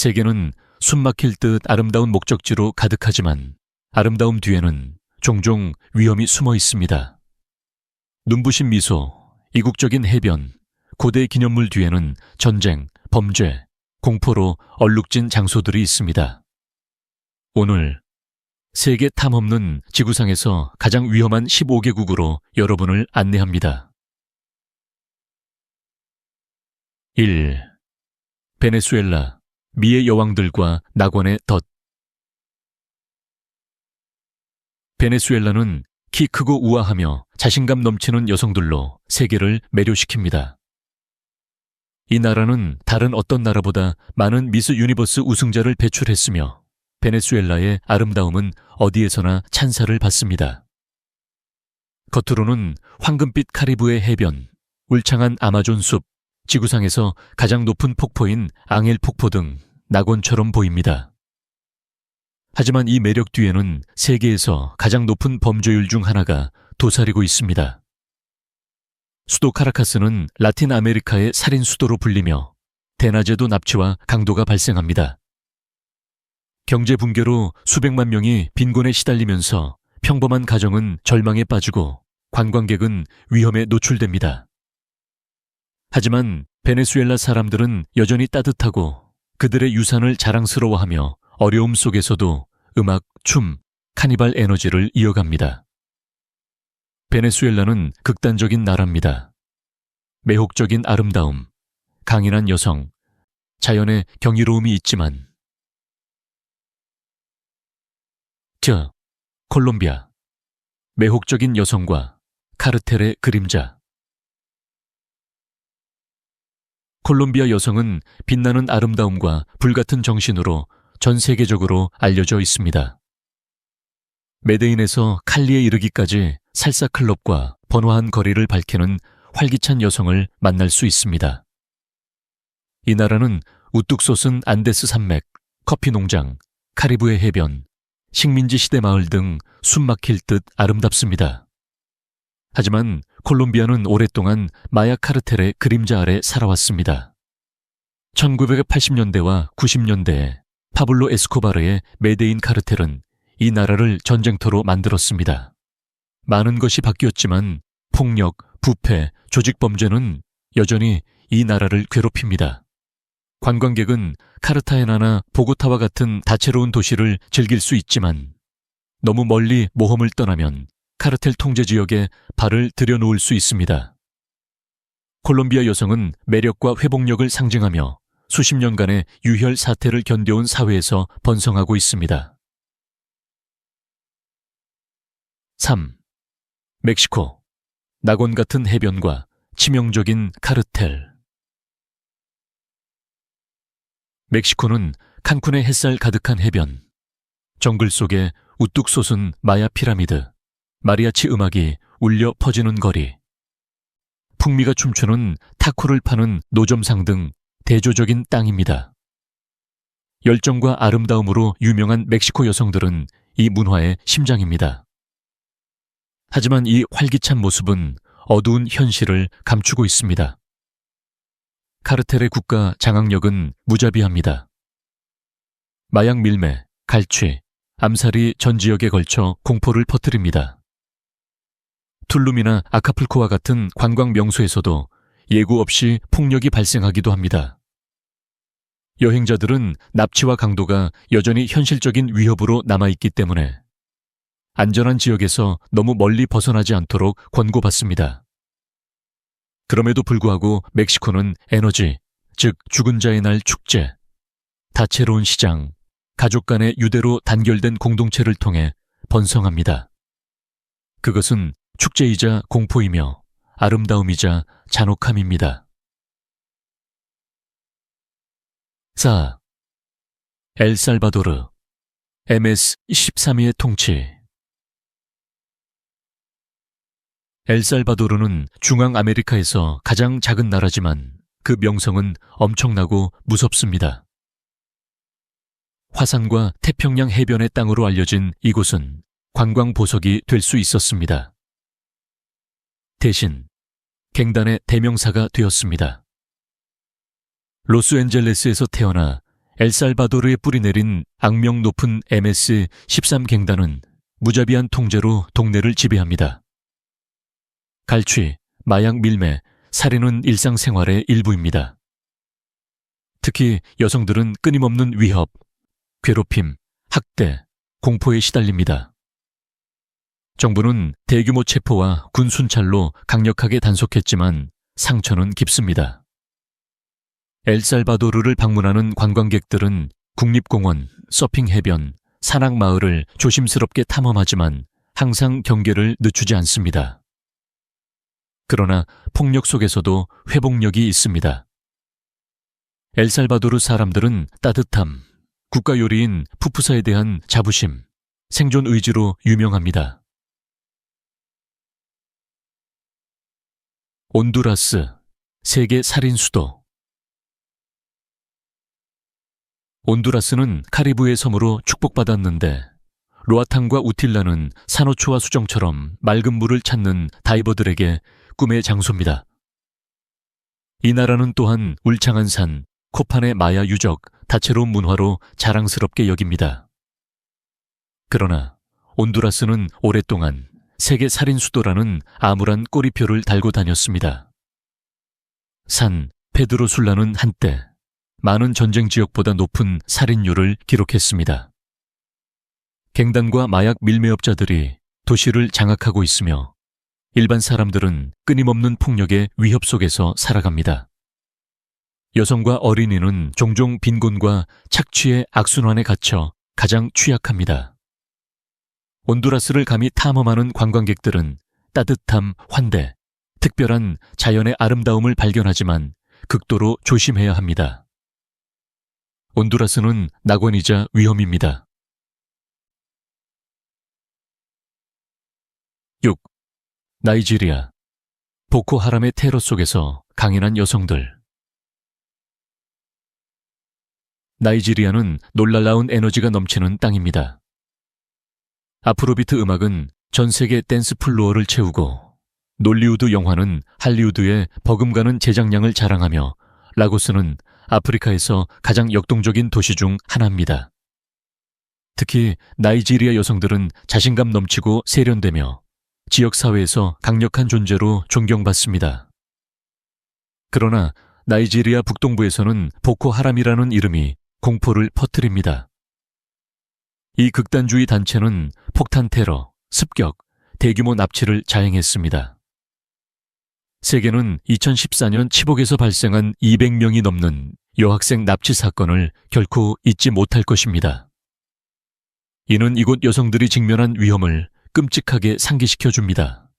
세계는 숨막힐 듯 아름다운 목적지로 가득하지만 아름다움 뒤에는 종종 위험이 숨어 있습니다. 눈부신 미소, 이국적인 해변, 고대 기념물 뒤에는 전쟁, 범죄, 공포로 얼룩진 장소들이 있습니다. 오늘 세계 탐험는 지구상에서 가장 위험한 15개국으로 여러분을 안내합니다. 1. 베네수엘라, 미의 여왕들과 낙원의 덫. 베네수엘라는 키 크고 우아하며 자신감 넘치는 여성들로 세계를 매료시킵니다. 이 나라는 다른 어떤 나라보다 많은 미스 유니버스 우승자를 배출했으며 베네수엘라의 아름다움은 어디에서나 찬사를 받습니다. 겉으로는 황금빛 카리브의 해변, 울창한 아마존 숲, 지구상에서 가장 높은 폭포인 앙헬 폭포 등 낙원처럼 보입니다. 하지만 이 매력 뒤에는 세계에서 가장 높은 범죄율 중 하나가 도사리고 있습니다. 수도 카라카스는 라틴 아메리카의 살인 수도로 불리며 대낮에도 납치와 강도가 발생합니다. 경제 붕괴로 수백만 명이 빈곤에 시달리면서 평범한 가정은 절망에 빠지고 관광객은 위험에 노출됩니다. 하지만 베네수엘라 사람들은 여전히 따뜻하고 그들의 유산을 자랑스러워하며 어려움 속에서도 음악, 춤, 카니발 에너지를 이어갑니다. 베네수엘라는 극단적인 나라입니다. 매혹적인 아름다움, 강인한 여성, 자연의 경이로움이 있지만 저, 콜롬비아. 매혹적인 여성과 카르텔의 그림자. 콜롬비아 여성은 빛나는 아름다움과 불같은 정신으로 전 세계적으로 알려져 있습니다. 메데인에서 칼리에 이르기까지 살사 클럽과 번화한 거리를 밝히는 활기찬 여성을 만날 수 있습니다. 이 나라는 우뚝 솟은 안데스 산맥, 커피 농장, 카리브해 해변, 식민지 시대 마을 등 숨막힐 듯 아름답습니다. 하지만 콜롬비아는 오랫동안 마야 카르텔의 그림자 아래 살아왔습니다. 1980년대와 90년대에 파블로 에스코바르의 메데인 카르텔은 이 나라를 전쟁터로 만들었습니다. 많은 것이 바뀌었지만 폭력, 부패, 조직범죄는 여전히 이 나라를 괴롭힙니다. 관광객은 카르타헤나나 보고타와 같은 다채로운 도시를 즐길 수 있지만 너무 멀리 모험을 떠나면 카르텔 통제 지역에 발을 들여놓을 수 있습니다. 콜롬비아 여성은 매력과 회복력을 상징하며 수십 년간의 유혈 사태를 견뎌온 사회에서 번성하고 있습니다. 3. 멕시코. 낙원 같은 해변과 치명적인 카르텔. 멕시코는 칸쿤의 햇살 가득한 해변, 정글 속에 우뚝 솟은 마야 피라미드, 마리아치 음악이 울려 퍼지는 거리, 풍미가 춤추는 타코를 파는 노점상 등 대조적인 땅입니다. 열정과 아름다움으로 유명한 멕시코 여성들은 이 문화의 심장입니다. 하지만 이 활기찬 모습은 어두운 현실을 감추고 있습니다. 카르텔의 국가 장악력은 무자비합니다. 마약 밀매, 갈취, 암살이 전 지역에 걸쳐 공포를 퍼뜨립니다. 툴룸이나 아카풀코와 같은 관광 명소에서도 예고 없이 폭력이 발생하기도 합니다. 여행자들은 납치와 강도가 여전히 현실적인 위협으로 남아있기 때문에 안전한 지역에서 너무 멀리 벗어나지 않도록 권고받습니다. 그럼에도 불구하고 멕시코는 에너지, 즉 죽은 자의 날 축제, 다채로운 시장, 가족 간의 유대로 단결된 공동체를 통해 번성합니다. 그것은 축제이자 공포이며 아름다움이자 잔혹함입니다. 4. 엘살바도르 MS-13의 통치 엘살바도르는 중앙 아메리카에서 가장 작은 나라지만 그 명성은 엄청나고 무섭습니다. 화산과 태평양 해변의 땅으로 알려진 이곳은 관광 보석이 될 수 있었습니다. 대신 갱단의 대명사가 되었습니다. 로스앤젤레스에서 태어나 엘살바도르에 뿌리내린 악명 높은 MS 13갱단은 무자비한 통제로 동네를 지배합니다. 갈취, 마약 밀매, 살인은 일상생활의 일부입니다. 특히 여성들은 끊임없는 위협, 괴롭힘, 학대, 공포에 시달립니다. 정부는 대규모 체포와 군 순찰로 강력하게 단속했지만 상처는 깊습니다. 엘살바도르를 방문하는 관광객들은 국립공원, 서핑 해변, 산악 마을을 조심스럽게 탐험하지만 항상 경계를 늦추지 않습니다. 그러나 폭력 속에서도 회복력이 있습니다. 엘살바도르 사람들은 따뜻함, 국가 요리인 푸푸사에 대한 자부심, 생존 의지로 유명합니다. 온두라스, 세계 살인 수도. 온두라스는 카리브의 섬으로 축복받았는데 로아탄과 우틸라는 산호초와 수정처럼 맑은 물을 찾는 다이버들에게 꿈의 장소입니다. 이 나라는 또한 울창한 산, 코판의 마야 유적, 다채로운 문화로 자랑스럽게 여깁니다. 그러나 온두라스는 오랫동안 세계 살인 수도라는 암울한 꼬리표를 달고 다녔습니다. 산 페드로 술라는 한때 많은 전쟁 지역보다 높은 살인율을 기록했습니다. 갱단과 마약 밀매업자들이 도시를 장악하고 있으며 일반 사람들은 끊임없는 폭력의 위협 속에서 살아갑니다. 여성과 어린이는 종종 빈곤과 착취의 악순환에 갇혀 가장 취약합니다. 온두라스를 감히 탐험하는 관광객들은 따뜻함, 환대, 특별한 자연의 아름다움을 발견하지만 극도로 조심해야 합니다. 온두라스는 낙원이자 위험입니다. 6. 나이지리아 보코하람의 테러 속에서 강인한 여성들 나이지리아는 놀랄라운 에너지가 넘치는 땅입니다. 아프로비트 음악은 전 세계 댄스 플로어를 채우고 놀리우드 영화는 할리우드의 버금가는 제작량을 자랑하며 라고스는 아프리카에서 가장 역동적인 도시 중 하나입니다. 특히 나이지리아 여성들은 자신감 넘치고 세련되며 지역사회에서 강력한 존재로 존경받습니다. 그러나 나이지리아 북동부에서는 보코 하람이라는 이름이 공포를 퍼뜨립니다. 이 극단주의 단체는 폭탄 테러, 습격, 대규모 납치를 자행했습니다. 세계는 2014년 치복에서 발생한 200명이 넘는 여학생 납치 사건을 결코 잊지 못할 것입니다. 이는 이곳 여성들이 직면한 위험을 끔찍하게 상기시켜 줍니다.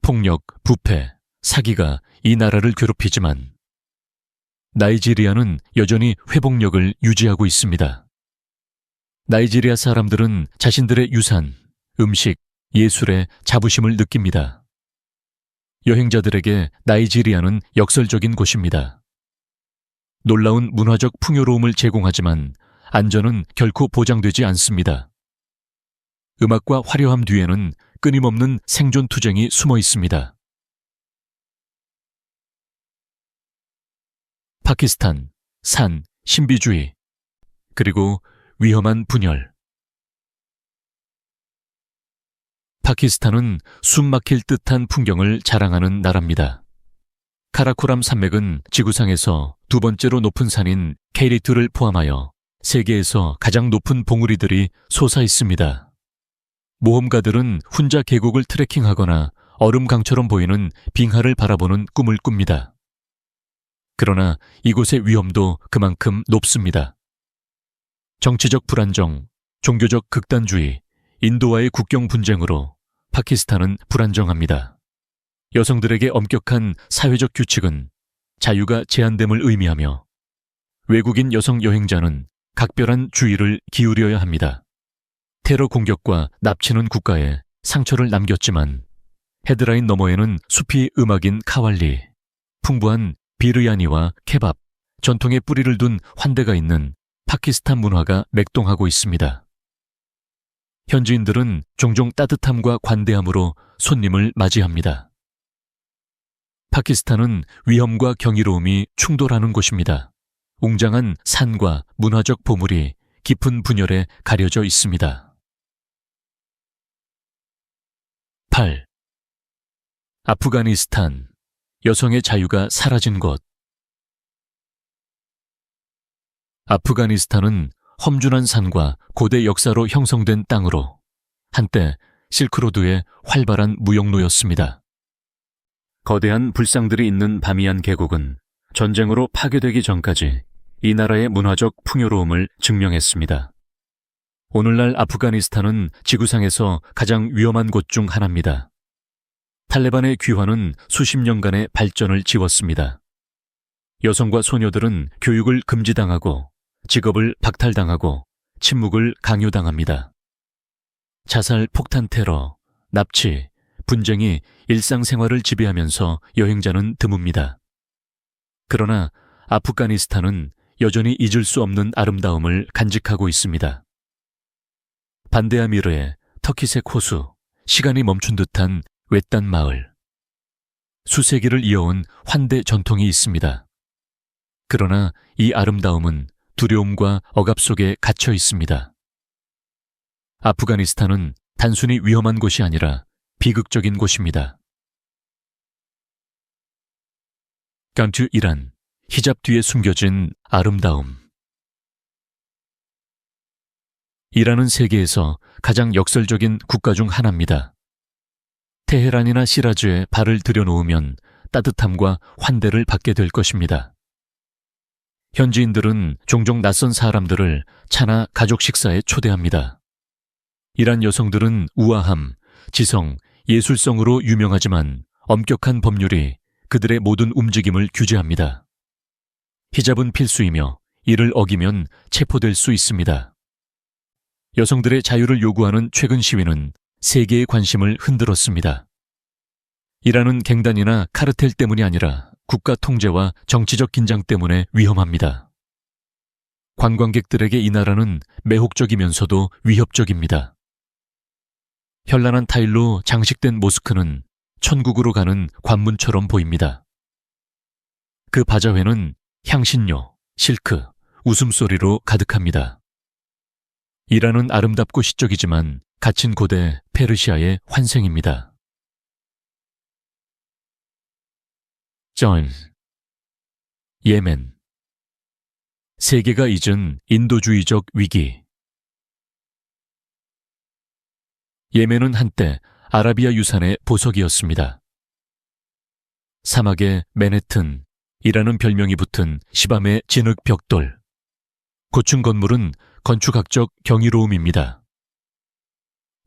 폭력, 부패, 사기가 이 나라를 괴롭히지만 나이지리아는 여전히 회복력을 유지하고 있습니다. 나이지리아 사람들은 자신들의 유산, 음식, 예술에 자부심을 느낍니다. 여행자들에게 나이지리아는 역설적인 곳입니다. 놀라운 문화적 풍요로움을 제공하지만 안전은 결코 보장되지 않습니다. 음악과 화려함 뒤에는 끊임없는 생존 투쟁이 숨어 있습니다. 파키스탄, 산, 신비주의, 그리고 위험한 분열. 파키스탄은 숨 막힐 듯한 풍경을 자랑하는 나라입니다. 카라코람 산맥은 지구상에서 두 번째로 높은 산인 케이리트를 포함하여 세계에서 가장 높은 봉우리들이 솟아 있습니다. 모험가들은 혼자 계곡을 트레킹하거나 얼음 강처럼 보이는 빙하를 바라보는 꿈을 꿉니다. 그러나 이곳의 위험도 그만큼 높습니다. 정치적 불안정, 종교적 극단주의, 인도와의 국경 분쟁으로 파키스탄은 불안정합니다. 여성들에게 엄격한 사회적 규칙은 자유가 제한됨을 의미하며 외국인 여성 여행자는 각별한 주의를 기울여야 합니다. 테러 공격과 납치는 국가에 상처를 남겼지만 헤드라인 너머에는 숲이 음악인 카왈리, 풍부한 비르야니와 케밥, 전통의 뿌리를 둔 환대가 있는 파키스탄 문화가 맥동하고 있습니다. 현지인들은 종종 따뜻함과 관대함으로 손님을 맞이합니다. 파키스탄은 위험과 경이로움이 충돌하는 곳입니다. 웅장한 산과 문화적 보물이 깊은 분열에 가려져 있습니다. 8. 아프가니스탄 여성의 자유가 사라진 곳 아프가니스탄은 험준한 산과 고대 역사로 형성된 땅으로 한때 실크로드의 활발한 무역로였습니다. 거대한 불상들이 있는 바미안 계곡은 전쟁으로 파괴되기 전까지 이 나라의 문화적 풍요로움을 증명했습니다. 오늘날 아프가니스탄은 지구상에서 가장 위험한 곳 중 하나입니다. 탈레반의 귀환은 수십 년간의 발전을 지웠습니다. 여성과 소녀들은 교육을 금지당하고 직업을 박탈당하고 침묵을 강요당합니다. 자살, 폭탄 테러, 납치, 분쟁이 일상생활을 지배하면서 여행자는 드뭅니다. 그러나 아프가니스탄은 여전히 잊을 수 없는 아름다움을 간직하고 있습니다. 반데아 미르의 터키색 호수, 시간이 멈춘 듯한 외딴 마을. 수세기를 이어온 환대 전통이 있습니다. 그러나 이 아름다움은 두려움과 억압 속에 갇혀 있습니다. 아프가니스탄은 단순히 위험한 곳이 아니라 비극적인 곳입니다. 깐투 이란, 히잡 뒤에 숨겨진 아름다움. 이란은 세계에서 가장 역설적인 국가 중 하나입니다. 테헤란이나 시라즈에 발을 들여놓으면 따뜻함과 환대를 받게 될 것입니다. 현지인들은 종종 낯선 사람들을 차나 가족 식사에 초대합니다. 이란 여성들은 우아함, 지성, 예술성으로 유명하지만 엄격한 법률이 그들의 모든 움직임을 규제합니다. 히잡은 필수이며 이를 어기면 체포될 수 있습니다. 여성들의 자유를 요구하는 최근 시위는 세계의 관심을 흔들었습니다. 이란은 갱단이나 카르텔 때문이 아니라 국가 통제와 정치적 긴장 때문에 위험합니다. 관광객들에게 이 나라는 매혹적이면서도 위협적입니다. 현란한 타일로 장식된 모스크는 천국으로 가는 관문처럼 보입니다. 그 바자회는 향신료, 실크, 웃음소리로 가득합니다. 이란은 아름답고 시적이지만 갇힌 고대 페르시아의 환생입니다. 존 예멘 세계가 잊은 인도주의적 위기 예멘은 한때 아라비아 유산의 보석이었습니다. 사막의 맨해튼, 이라는 별명이 붙은 시밤의 진흙 벽돌. 고층 건물은 건축학적 경이로움입니다.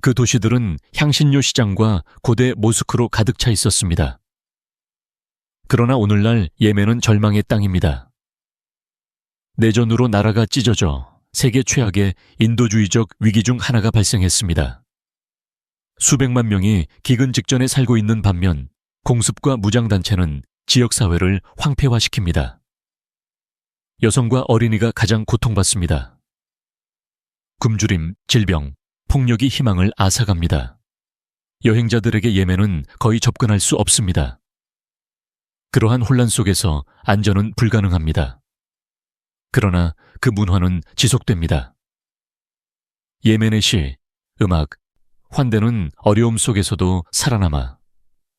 그 도시들은 향신료 시장과 고대 모스크로 가득 차 있었습니다. 그러나 오늘날 예멘은 절망의 땅입니다. 내전으로 나라가 찢어져 세계 최악의 인도주의적 위기 중 하나가 발생했습니다. 수백만 명이 기근 직전에 살고 있는 반면 공습과 무장단체는 지역사회를 황폐화시킵니다. 여성과 어린이가 가장 고통받습니다. 굶주림, 질병, 폭력이 희망을 앗아갑니다. 여행자들에게 예멘은 거의 접근할 수 없습니다. 그러한 혼란 속에서 안전은 불가능합니다. 그러나 그 문화는 지속됩니다. 예멘의 시, 음악, 환대는 어려움 속에서도 살아남아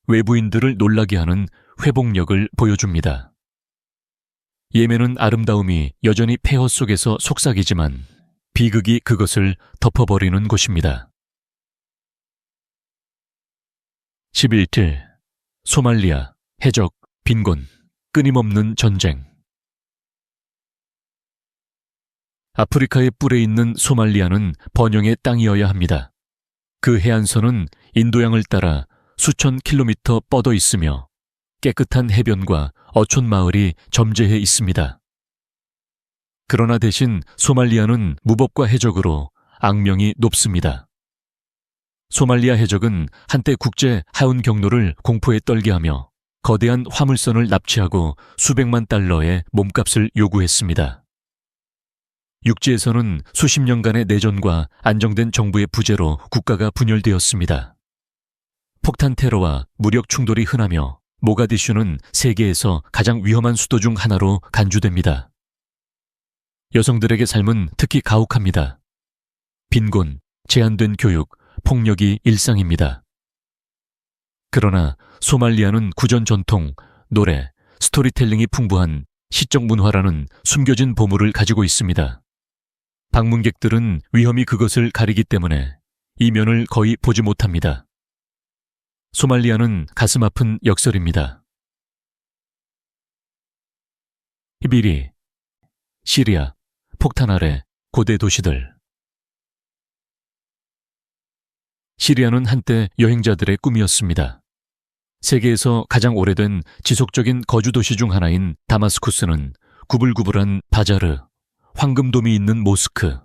외부인들을 놀라게 하는 회복력을 보여줍니다. 예멘은 아름다움이 여전히 폐허 속에서 속삭이지만 비극이 그것을 덮어버리는 곳입니다. 11일 소말리아 해적 빈곤 끊임없는 전쟁 아프리카의 뿔에 있는 소말리아는 번영의 땅이어야 합니다. 그 해안선은 인도양을 따라 수천 킬로미터 뻗어 있으며 깨끗한 해변과 어촌 마을이 점재해 있습니다. 그러나 대신 소말리아는 무법과 해적으로 악명이 높습니다. 소말리아 해적은 한때 국제 하운 경로를 공포에 떨게 하며 거대한 화물선을 납치하고 수백만 달러의 몸값을 요구했습니다. 육지에서는 수십 년간의 내전과 안정된 정부의 부재로 국가가 분열되었습니다. 폭탄 테러와 무력 충돌이 흔하며 모가디슈는 세계에서 가장 위험한 수도 중 하나로 간주됩니다. 여성들에게 삶은 특히 가혹합니다. 빈곤, 제한된 교육, 폭력이 일상입니다. 그러나 소말리아는 구전 전통, 노래, 스토리텔링이 풍부한 시적 문화라는 숨겨진 보물을 가지고 있습니다. 방문객들은 위험이 그것을 가리기 때문에 이 면을 거의 보지 못합니다. 소말리아는 가슴 아픈 역설입니다. 히비리, 시리아, 폭탄 아래 고대 도시들. 시리아는 한때 여행자들의 꿈이었습니다. 세계에서 가장 오래된 지속적인 거주 도시 중 하나인 다마스쿠스는 구불구불한 바자르, 황금돔이 있는 모스크,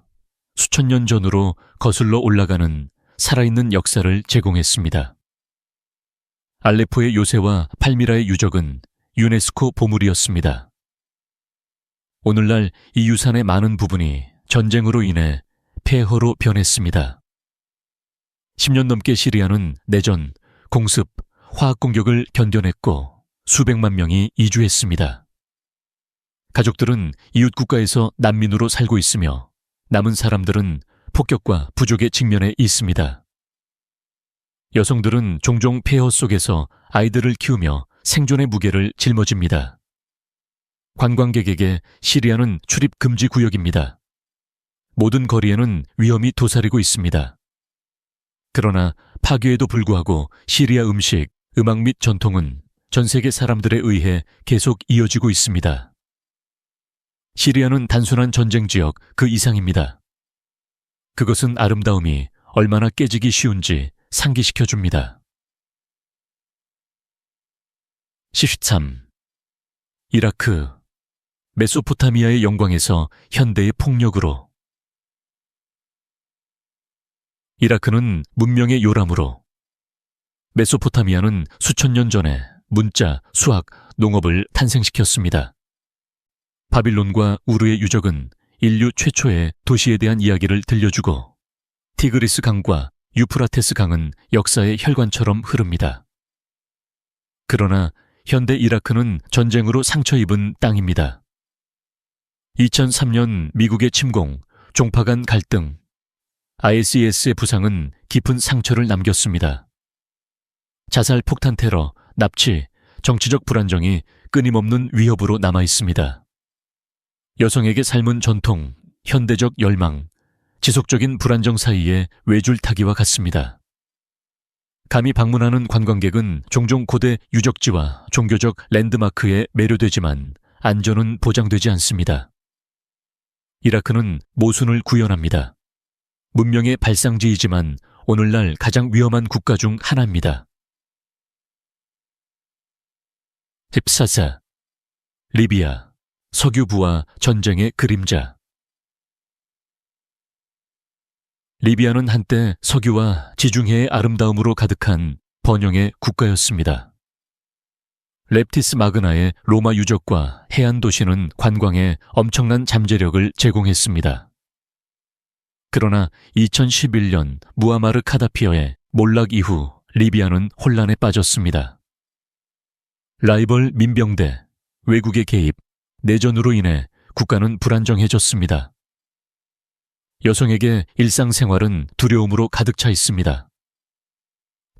수천 년 전으로 거슬러 올라가는 살아있는 역사를 제공했습니다. 알레포의 요새와 팔미라의 유적은 유네스코 보물이었습니다. 오늘날 이 유산의 많은 부분이 전쟁으로 인해 폐허로 변했습니다. 10년 넘게 시리아는 내전, 공습, 화학 공격을 견뎌냈고 수백만 명이 이주했습니다. 가족들은 이웃 국가에서 난민으로 살고 있으며 남은 사람들은 폭격과 부족에 직면해 있습니다. 여성들은 종종 폐허 속에서 아이들을 키우며 생존의 무게를 짊어집니다. 관광객에게 시리아는 출입 금지 구역입니다. 모든 거리에는 위험이 도사리고 있습니다. 그러나 파괴에도 불구하고 시리아 음식, 음악 및 전통은 전 세계 사람들에 의해 계속 이어지고 있습니다. 시리아는 단순한 전쟁 지역 그 이상입니다. 그것은 아름다움이 얼마나 깨지기 쉬운지 상기시켜 줍니다. 13. 이라크 메소포타미아의 영광에서 현대의 폭력으로 이라크는 문명의 요람으로 메소포타미아는 수천 년 전에 문자, 수학, 농업을 탄생시켰습니다. 바빌론과 우르의 유적은 인류 최초의 도시에 대한 이야기를 들려주고 티그리스 강과 유프라테스 강은 역사의 혈관처럼 흐릅니다. 그러나 현대 이라크는 전쟁으로 상처 입은 땅입니다. 2003년 미국의 침공, 종파 간 갈등, ICS의 부상은 깊은 상처를 남겼습니다. 자살 폭탄 테러, 납치, 정치적 불안정이 끊임없는 위협으로 남아 있습니다. 여성에게 삶은 전통, 현대적 열망, 지속적인 불안정 사이에 외줄 타기와 같습니다. 감히 방문하는 관광객은 종종 고대 유적지와 종교적 랜드마크에 매료되지만 안전은 보장되지 않습니다. 이라크는 모순을 구현합니다. 문명의 발상지이지만 오늘날 가장 위험한 국가 중 하나입니다. 14사 리비아 석유부와 전쟁의 그림자. 리비아는 한때 석유와 지중해의 아름다움으로 가득한 번영의 국가였습니다. 렙티스 마그나의 로마 유적과 해안 도시는 관광에 엄청난 잠재력을 제공했습니다. 그러나 2011년 무아마르 카다피어의 몰락 이후 리비아는 혼란에 빠졌습니다. 라이벌 민병대, 외국의 개입, 내전으로 인해 국가는 불안정해졌습니다. 여성에게 일상생활은 두려움으로 가득 차 있습니다.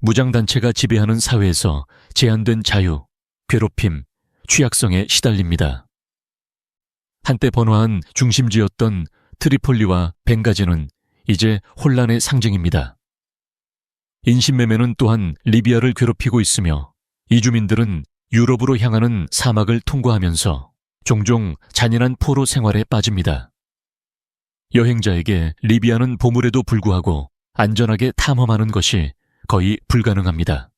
무장단체가 지배하는 사회에서 제한된 자유, 괴롭힘, 취약성에 시달립니다. 한때 번화한 중심지였던 트리폴리와 벵가지는 이제 혼란의 상징입니다. 인신매매는 또한 리비아를 괴롭히고 있으며 이주민들은 유럽으로 향하는 사막을 통과하면서 종종 잔인한 포로 생활에 빠집니다. 여행자에게 리비아는 보물에도 불구하고 안전하게 탐험하는 것이 거의 불가능합니다.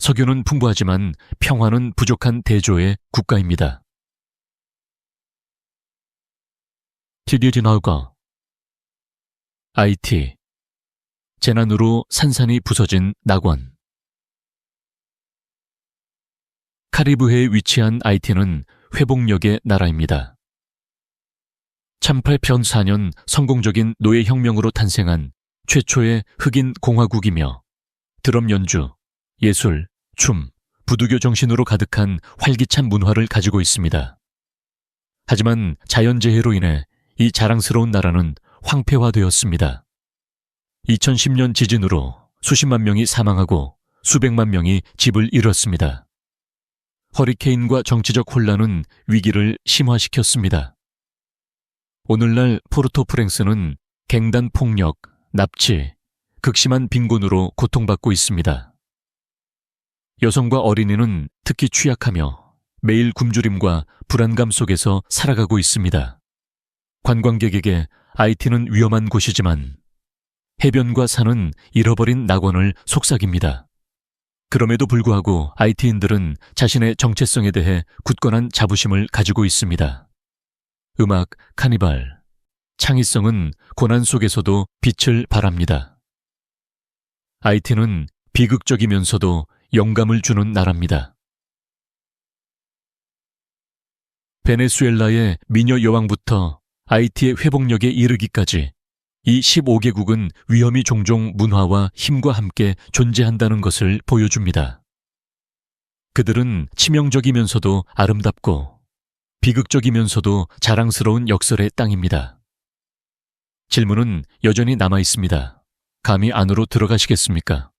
석유는 풍부하지만 평화는 부족한 대조의 국가입니다. 디디디나우가 IT 재난으로 산산이 부서진 낙원 카리브해에 위치한 IT는 회복력의 나라입니다. 1804년 성공적인 노예혁명으로 탄생한 최초의 흑인 공화국이며 드럼 연주, 예술, 춤, 부두교 정신으로 가득한 활기찬 문화를 가지고 있습니다. 하지만 자연재해로 인해 이 자랑스러운 나라는 황폐화되었습니다. 2010년 지진으로 수십만 명이 사망하고 수백만 명이 집을 잃었습니다. 허리케인과 정치적 혼란은 위기를 심화시켰습니다. 오늘날 포르토 프랭스는 갱단 폭력, 납치, 극심한 빈곤으로 고통받고 있습니다. 여성과 어린이는 특히 취약하며 매일 굶주림과 불안감 속에서 살아가고 있습니다. 관광객에게 IT는 위험한 곳이지만 해변과 산은 잃어버린 낙원을 속삭입니다. 그럼에도 불구하고 IT인들은 자신의 정체성에 대해 굳건한 자부심을 가지고 있습니다. 음악, 카니발, 창의성은 고난 속에서도 빛을 발합니다. IT는 비극적이면서도 영감을 주는 나라입니다. 베네수엘라의 미녀 여왕부터 IT의 회복력에 이르기까지 이 15개국은 위험이 종종 문화와 힘과 함께 존재한다는 것을 보여줍니다. 그들은 치명적이면서도 아름답고 비극적이면서도 자랑스러운 역설의 땅입니다. 질문은 여전히 남아 있습니다. 감히 안으로 들어가시겠습니까?